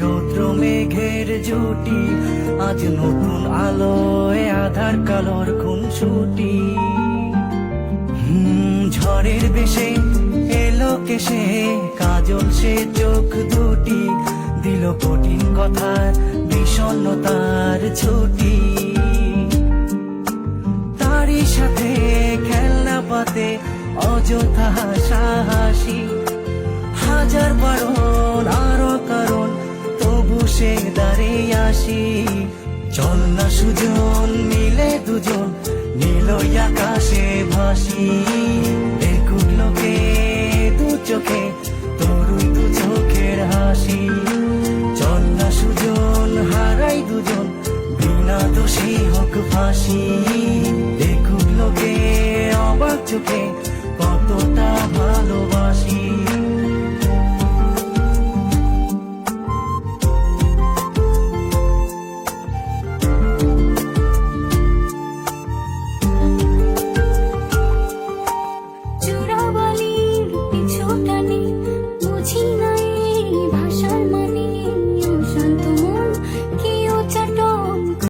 রৌদ্র মেঘের জুটি আজ নতুন আলোয় আধার কালোর খুনসুটি। হুম, ঝড়ের বেশে এলো কেসে কাজল সে চোখ দুটি দিল কঠিন কথার বিষণ্ণতার ছুটি। তারই সাথে খেলনা পাতে অযথা সাহসী তবু সে দাঁড়িয়ে আসি। চল না সুজন, মিলে দুজন, নীল আকাশে ভাসি। দেখুক লোকে দু চোখে, তরুণ দু চোখের হাসি। চল না সুজন, হারাই দুজন, বিনা দোষী হোক ফাঁসি। দেখুক লোকে অবাক চোখে